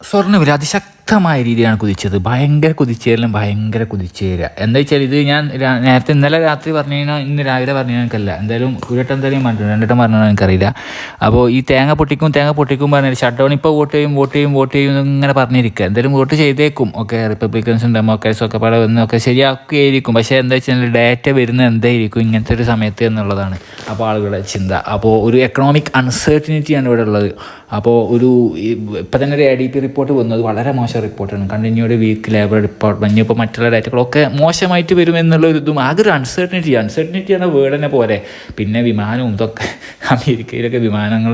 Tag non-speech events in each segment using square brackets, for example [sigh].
സ്വർണവില അതിശക്തമായ രീതിയിലാണ് കുതിച്ചത്. ഭയങ്കര കുതിച്ചേരലും ഭയങ്കര കുതിച്ചേരുക എന്താ വെച്ചാൽ ഇത് ഞാൻ നേരത്തെ ഇന്നലെ രാത്രി പറഞ്ഞു കഴിഞ്ഞാൽ ഇന്ന് രാവിലെ പറഞ്ഞു എനിക്കല്ല. എന്തായാലും ഒരു വട്ടം എന്തായാലും പറഞ്ഞു രണ്ടിട്ടം പറഞ്ഞു എനിക്കറിയില്ല. അപ്പോൾ ഈ തേങ്ങ പൊട്ടിക്കും തേങ്ങ പൊട്ടിക്കും പറഞ്ഞാൽ ഷട്ട് ഡൗൺ ഇപ്പോൾ വോട്ട് ചെയ്യും വോട്ട് ചെയ്യും വോട്ട് ചെയ്യും ഇങ്ങനെ പറഞ്ഞിരിക്കുക എന്തായാലും വോട്ട് ചെയ്തേക്കും. ഒക്കെ റിപ്പബ്ലിക്കൻസും ഡെമോക്രാറ്റ്സും ഒക്കെ പല വന്നൊക്കെ ശരിയാക്കുകയായിരിക്കും പക്ഷേ എന്താ വെച്ചാൽ ഡേറ്റ വരുന്നത് എന്തായിരിക്കും ഇങ്ങനത്തെ ഒരു സമയത്ത് എന്നുള്ളതാണ് അപ്പോൾ ആളുകളുടെ ചിന്ത. അപ്പോൾ ഒരു എക്കണോമിക് അൺസർട്ടിനിറ്റിയാണ് ഇവിടെ ഉള്ളത്. അപ്പോൾ ഒരു ഇപ്പം തന്നെ ഒരു എ ഡി പി റിപ്പോർട്ട് വന്നത് വളരെ മോശം റിപ്പോർട്ടാണ് കണ്ടിന്യൂഡ് വീക്ക് ലേബർ റിപ്പോർട്ട് ഇനിയിപ്പോൾ മറ്റുള്ള ഡേറ്റകളൊക്കെ മോശമായിട്ട് വരും എന്നുള്ള ഒരു ഇതും ആകെ ഒരു അൺസർട്ടനിറ്റി അൺസർട്ടനിറ്റി എന്ന വേർഡ് തന്നെ പോലെ പിന്നെ വിമാനവും ഇതൊക്കെ. അമേരിക്കയിലൊക്കെ വിമാനങ്ങൾ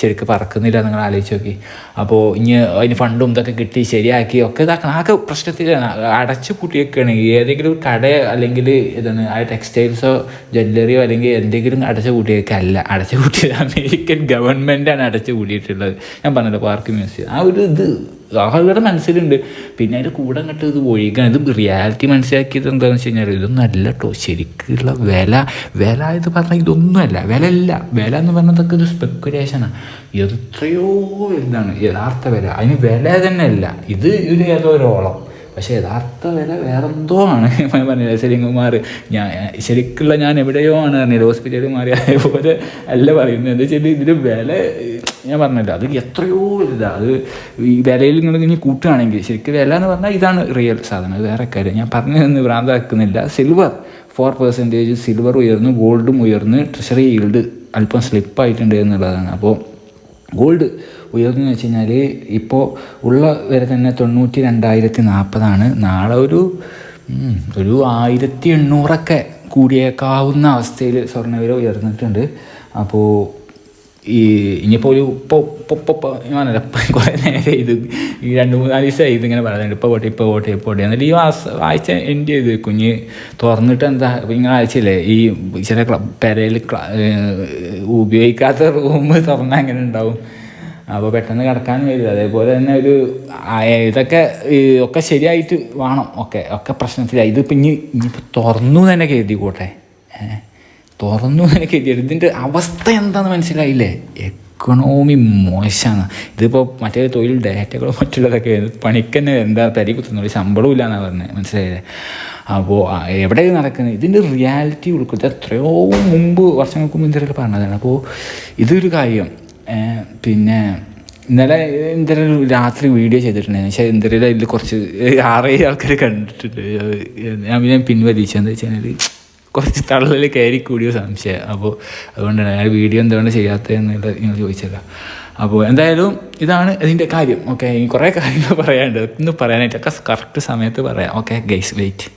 ശരിക്കും പറക്കുന്നില്ല നിങ്ങൾ ആലോചിച്ച് നോക്കി. അപ്പോൾ ഇനി അതിന് ഫണ്ടും ഇതൊക്കെ കിട്ടി ശരിയാക്കി ഒക്കെ ഇതാക്കണം. ആകെ പ്രശ്നത്തിലാണ് അടച്ചു പൂട്ടിയൊക്കെയാണ് ഏതെങ്കിലും കട അല്ലെങ്കിൽ ഇതാണ് ആ ടെക്സ്റ്റൈൽസോ ജ്വല്ലറിയോ അല്ലെങ്കിൽ എന്തെങ്കിലും അടച്ചു കൂട്ടിയൊക്കെ അല്ല അടച്ചു കൂട്ടിയത് അമേരിക്കൻ ഗവൺമെന്റാണ് അടച്ചു കൂട്ടിയിട്ടുള്ളത് ഞാൻ പറഞ്ഞല്ലോ പാർക്ക് മ്യൂസിയം ആ ഒരു ഇത് ആളുകളുടെ മനസ്സിലുണ്ട്. പിന്നെ അതിന്റെ കൂടെ അങ്ങോട്ട് ഇത് ഒഴുകാൻ ഇത് റിയാലിറ്റി മനസ്സിലാക്കിയത് എന്താണെന്ന് വെച്ച് കഴിഞ്ഞാൽ ഇതൊന്നും അല്ല കേട്ടോ ശരിക്കുള്ള വില വില എന്ന് പറഞ്ഞാൽ ഇതൊന്നുമല്ല വില അല്ല വില എന്ന് പറഞ്ഞതൊക്കെ ഒരു സ്പെക്കുലേഷനാണ് എത്രയോ ഇതാണ് യഥാർത്ഥ വില. അതിന് വില തന്നെ അല്ല. ഇത് ഒരു ഏതോ ഒരു ഓളം. പക്ഷേ യഥാർത്ഥ വില വേറെന്തോ ആണ് [laughs] ഞാൻ പറഞ്ഞില്ല സെലിംകുമാർ ഞാൻ ശരിക്കുള്ള ഞാൻ എവിടെയോ ആണ് പറഞ്ഞത്. ഹോസ്പിറ്റലിൽ മാറി അതേപോലെ [laughs] അല്ല പറയുന്നത്. എന്താ വെച്ചാൽ ഇതിന്റെ വില ഞാൻ പറഞ്ഞില്ല അത് എത്രയോ ഇതാ അത് ഈ വിലയിൽ നിങ്ങൾ ഇനി കൂട്ടുകയാണെങ്കിൽ ശരിക്കും വില എന്ന് പറഞ്ഞാൽ ഇതാണ് റിയൽ സാധനം. അത് വേറെ കാര്യം. ഞാൻ പറഞ്ഞു തന്ന് ഭ്രാന്താക്കുന്നില്ല. സിൽവർ ഫോർ പെർസെന്റേജ് സിൽവർ ഉയർന്നു ഗോൾഡും ഉയർന്ന് ട്രഷറി ഈൽഡ് അല്പം സ്ലിപ്പായിട്ടുണ്ട് എന്നുള്ളതാണ്. അപ്പോൾ ഗോൾഡ് ഉയർന്നു വെച്ച് കഴിഞ്ഞാൽ ഇപ്പോൾ ഉള്ള വരെ തന്നെ തൊണ്ണൂറ്റി രണ്ടായിരത്തി നാൽപ്പതാണ് നാളെ ഒരു ഒരു ആയിരത്തി എണ്ണൂറൊക്കെ കൂടിയേക്കാവുന്ന അവസ്ഥയിൽ സ്വർണവില ഉയർന്നിട്ടുണ്ട്. അപ്പോൾ ഈ ഇനിയിപ്പോൾ ഒരു ഇപ്പോൾ ഇപ്പോൾ ഞാനല്ല കുറേ നേരം ഇത് ഈ രണ്ട് മൂന്നാൽ ദിവസമായി ഇതിങ്ങനെ പറയുന്നുണ്ട്. ഇപ്പോൾ പോട്ടെ ഇപ്പോൾ പോട്ടെ ഇപ്പോൾ പോട്ടെ. എന്നിട്ട് ഈ ആഴ്ച എന്റെ ചെയ്ത് കുഞ്ഞ് തുറന്നിട്ട് എന്താ ഇങ്ങനെ ആഴ്ചയില്ലേ ഈ ചില ക്ലബ് പെരയിൽ ഉപയോഗിക്കാത്ത റൂം തുറന്നാൽ എങ്ങനെ ഉണ്ടാവും? അപ്പോൾ പെട്ടെന്ന് കിടക്കാൻ വരില്ല അതേപോലെ തന്നെ ഒരു ഇതൊക്കെ ഒക്കെ ശരിയായിട്ട് വേണം. ഒക്കെ ഒക്കെ പ്രശ്നത്തിലായി. ഇതിപ്പോൾ ഇനി ഇനിയിപ്പോൾ തുറന്നു തന്നെ കരുതി കൂട്ടെ തുറന്നു തന്നെ കരുതി. ഇതിന്റെ അവസ്ഥ എന്താണെന്ന് മനസ്സിലായില്ലേ? എക്കണോമി മോശമാണ്. ഇതിപ്പോൾ മറ്റേ തൊഴിൽ ഡേറ്റകളോ മറ്റുള്ളതൊക്കെ പണിക്ക് തന്നെ എന്താ തരി കുത്തുന്നുള്ളൂ ശമ്പളവും ഇല്ല എന്നാണ് പറഞ്ഞത് മനസ്സിലായില്ലേ അപ്പോൾ എവിടെ നടക്കുന്നത്? ഇതിന്റെ റിയാലിറ്റി ഉൾക്കൊള്ളുന്നത് എത്രയോ മുമ്പ് വർഷങ്ങൾക്ക് മുമ്പ് എന്തെങ്കിലും പറഞ്ഞതാണ്. അപ്പോൾ ഇതൊരു കാര്യം. പിന്നെ ഇന്നലെ എന്തെങ്കിലും രാത്രി വീഡിയോ ചെയ്തിട്ടുണ്ടായിരുന്നു. പക്ഷേ ഇന്ദ്രയിൽ അതിൽ കുറച്ച് ആറേഴ് ആൾക്കാർ കണ്ടിട്ടുണ്ട്. ഞാൻ പിന്നെ പിൻവലിച്ചത് എന്താ വെച്ച് കഴിഞ്ഞാൽ കുറച്ച് തള്ളൽ കയറി കൂടിയ സംശയം. അപ്പോൾ അതുകൊണ്ടാണ് ഞാൻ വീഡിയോ എന്തുകൊണ്ട് ചെയ്യാത്തതെന്നുള്ള നിങ്ങൾ ചോദിച്ചല്ലോ അപ്പോൾ എന്തായാലും ഇതാണ് ഇതിന്റെ കാര്യം. ഓക്കെ കുറേ കാര്യങ്ങൾ പറയാനുണ്ട്. ഇന്ന് പറയാനായിട്ടൊക്കെ കറക്റ്റ് സമയത്ത് പറയാം. Okay guys wait